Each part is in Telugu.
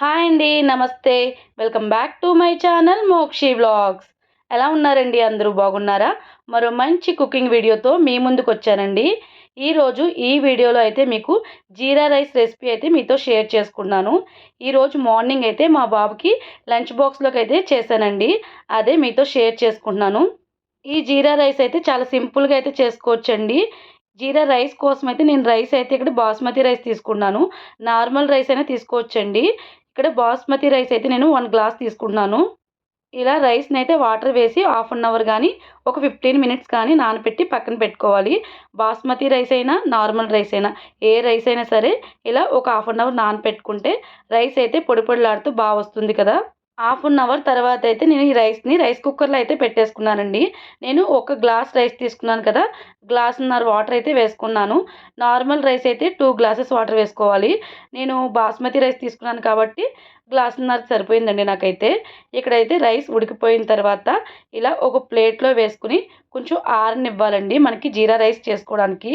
హాయ్ అండి నమస్తే. Welcome back to my channel Mokshi vlogs. ఎలా ఉన్నారండి? అందరూ బాగున్నారా? మరో మంచి కుకింగ్ వీడియోతో మీ ముందుకు వచ్చానండి. ఈరోజు ఈ వీడియోలో అయితే మీకు జీరా రైస్ రెసిపీ అయితే మీతో షేర్ చేసుకున్నాను. ఈరోజు మార్నింగ్ అయితే మా బాబుకి లంచ్ బాక్స్లోకి అయితే చేశానండి. అదే మీతో షేర్ చేసుకుంటున్నాను. ఈ జీరా రైస్ అయితే చాలా సింపుల్గా అయితే చేసుకోవచ్చండి. జీరా రైస్ కోసం అయితే నేను రైస్ అయితే ఇక్కడ బాస్మతి రైస్ తీసుకున్నాను. నార్మల్ రైస్ అయినా తీసుకోవచ్చండి. ఇక్కడ బాస్మతి రైస్ అయితే నేను వన్ గ్లాస్ తీసుకున్నాను ఇలా రైస్ని అయితే వాటర్ వేసి హాఫ్ అన్ అవర్ కానీ ఒక ఫిఫ్టీన్ మినిట్స్ కానీ నానబెట్టి పక్కన పెట్టుకోవాలి. బాస్మతి రైస్ అయినా నార్మల్ రైస్ అయినా ఏ రైస్ అయినా సరే ఇలా ఒక హాఫ్ అన్ అవర్ నానపెట్టుకుంటే రైస్ అయితే పొడి పొడిలాడుతూ బాగా వస్తుంది కదా. హాఫ్ అన్ అవర్ తర్వాత అయితే నేను ఈ రైస్ని రైస్ కుక్కర్లో అయితే పెట్టేసుకున్నానండి. నేను ఒక గ్లాస్ రైస్ తీసుకున్నాను కదా గ్లాసున్నర వాటర్ అయితే వేసుకున్నాను. నార్మల్ రైస్ అయితే టూ గ్లాసెస్ వాటర్ వేసుకోవాలి. నేను బాస్మతి రైస్ తీసుకున్నాను కాబట్టి గ్లాసున్నర సరిపోయిందండి నాకైతే. ఇక్కడైతే రైస్ ఉడికిపోయిన తర్వాత ఇలా ఒక ప్లేట్లో వేసుకుని కొంచెం ఆరనివ్వాలండి మనకి జీరా రైస్ చేసుకోవడానికి.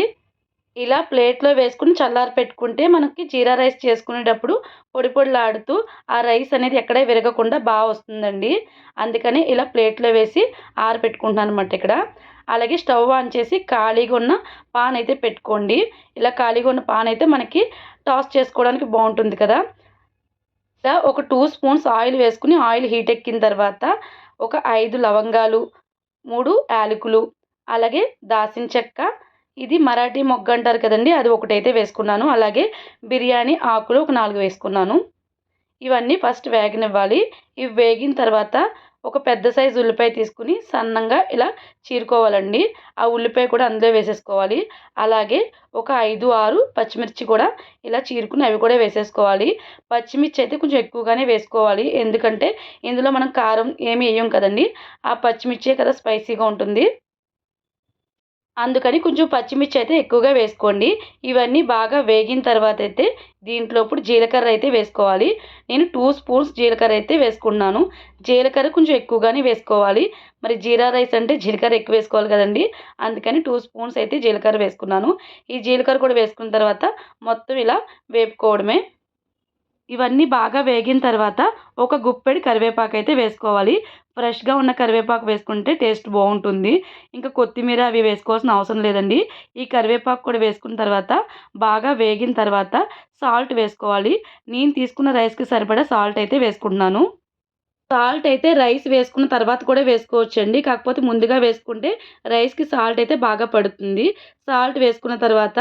ఇలా ప్లేట్లో వేసుకుని చల్లారి పెట్టుకుంటే మనకి జీరా రైస్ చేసుకునేటప్పుడు పొడి పొడిలాడుతూ ఆ రైస్ అనేది ఎక్కడే విరగకుండా బాగా వస్తుందండి. అందుకని ఇలా ప్లేట్లో వేసి ఆరబెట్టుకుంటున్నాను అనమాట ఇక్కడ. అలాగే స్టవ్ ఆన్ చేసి ఖాళీగా ఉన్న పాన్ అయితే పెట్టుకోండి. ఇలా ఖాళీగా ఉన్న పాన్ అయితే మనకి టాస్ చేసుకోవడానికి బాగుంటుంది కదా. ఇలా ఒక టూ స్పూన్స్ ఆయిల్ వేసుకుని ఆయిల్ హీట్ ఎక్కిన తర్వాత ఒక ఐదు లవంగాలు మూడు యాలకులు అలాగే దాసిన చెక్క ఇది మరాఠీ మొగ్గ అంటారు కదండి అది ఒకటైతే వేసుకున్నాను. అలాగే బిర్యానీ ఆకులు ఒక నాలుగు వేసుకున్నాను. ఇవన్నీ ఫస్ట్ వేగనివ్వాలి. ఇవి వేగిన తర్వాత ఒక పెద్ద సైజు ఉల్లిపాయ తీసుకుని సన్నంగా ఇలా చీరుకోవాలండి. ఆ ఉల్లిపాయ కూడా అందులో వేసేసుకోవాలి. అలాగే ఒక ఐదు ఆరు పచ్చిమిర్చి కూడా ఇలా చీరుకుని అవి కూడా వేసేసుకోవాలి. పచ్చిమిర్చి అయితే కొంచెం ఎక్కువగానే వేసుకోవాలి. ఎందుకంటే ఇందులో మనం కారం ఏమి వేయం కదండి ఆ పచ్చిమిర్చే కదా స్పైసీగా ఉంటుంది. అందుకని కొంచెం పచ్చిమిర్చి అయితే ఎక్కువగా వేసుకోండి. ఇవన్నీ బాగా వేగిన తర్వాత అయితే దీంట్లో ఇప్పుడు జీలకర్ర అయితే వేసుకోవాలి. నేను టూ స్పూన్స్ జీలకర్ర అయితే వేసుకున్నాను. జీలకర్ర కొంచెం ఎక్కువగానే వేసుకోవాలి. మరి జీరా రైస్ అంటే జీలకర్ర ఎక్కువ వేసుకోవాలి కదండి. అందుకని టూ స్పూన్స్ అయితే జీలకర్ర వేసుకున్నాను. ఈ జీలకర్ర కూడా వేసుకున్న తర్వాత మొత్తం ఇలా వేపుకోవడమే. ఇవన్నీ బాగా వేగిన తర్వాత ఒక గుప్పెడి కరివేపాకు అయితే వేసుకోవాలి. ఫ్రెష్గా ఉన్న కరివేపాకు వేసుకుంటే టేస్ట్ బాగుంటుంది. ఇంకా కొత్తిమీర అవి వేసుకోవాల్సిన అవసరం లేదండి. ఈ కరివేపాకు కూడా వేసుకున్న తర్వాత బాగా వేగిన తర్వాత సాల్ట్ వేసుకోవాలి. నేను తీసుకున్న రైస్కి సరిపడా సాల్ట్ అయితే వేసుకుంటున్నాను. సాల్ట్ అయితే రైస్ వేసుకున్న తర్వాత కూడా వేసుకోవచ్చండి. కాకపోతే ముందుగా వేసుకుంటే రైస్కి సాల్ట్ అయితే బాగా పడుతుంది. సాల్ట్ వేసుకున్న తర్వాత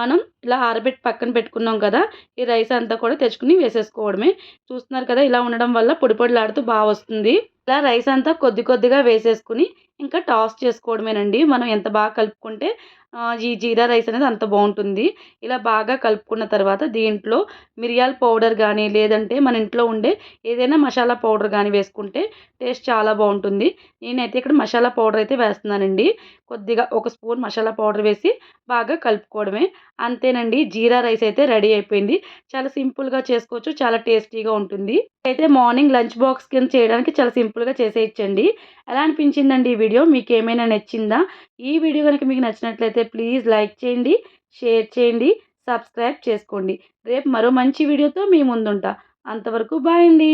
మనం ఇలా ఆరబెట్టి పక్కన పెట్టుకున్నాం కదా ఈ రైస్ అంతా కూడా తెచ్చుకుని వేసేసుకోవడమే. చూస్తున్నారు కదా ఇలా ఉండడం వల్ల పొడి పొడిలాడుతూ బాగా వస్తుంది. ఇలా రైస్ అంతా కొద్ది కొద్దిగా వేసేసుకుని ఇంకా టాస్ చేసుకోవడమేనండి. మనం ఎంత బాగా కలుపుకుంటే ఈ జీరా రైస్ అనేది అంత బాగుంటుంది. ఇలా బాగా కలుపుకున్న తర్వాత దీంట్లో మిరియాల పౌడర్ కానీ లేదంటే మన ఇంట్లో ఉండే ఏదైనా మసాలా పౌడర్ కానీ వేసుకుంటే టేస్ట్ చాలా బాగుంటుంది. నేనైతే ఇక్కడ మసాలా పౌడర్ అయితే వేస్తున్నానండి. కొద్దిగా ఒక స్పూన్ మసాలా పౌడర్ వేసి బాగా కలుపుకోవడమే. అంతేనండి జీరా రైస్ అయితే రెడీ అయిపోయింది. చాలా సింపుల్గా చేసుకోవచ్చు చాలా టేస్టీగా ఉంటుంది. అయితే మార్నింగ్ లంచ్ బాక్స్ కింద చేయడానికి చాలా సింపుల్గా చేసేయచ్చండి. ఎలా అనిపించిందండి ఈ వీడియో? మీకు ఏమైనా నచ్చిందా? ఈ వీడియో కనుక మీకు నచ్చినట్లయితే ప్లీజ్ లైక్ చేయండి షేర్ చేయండి సబ్స్క్రైబ్ చేసుకోండి. రేపు మరో మంచి వీడియోతో మీ ముందుంటా. అంతవరకు బాయ్ అండి.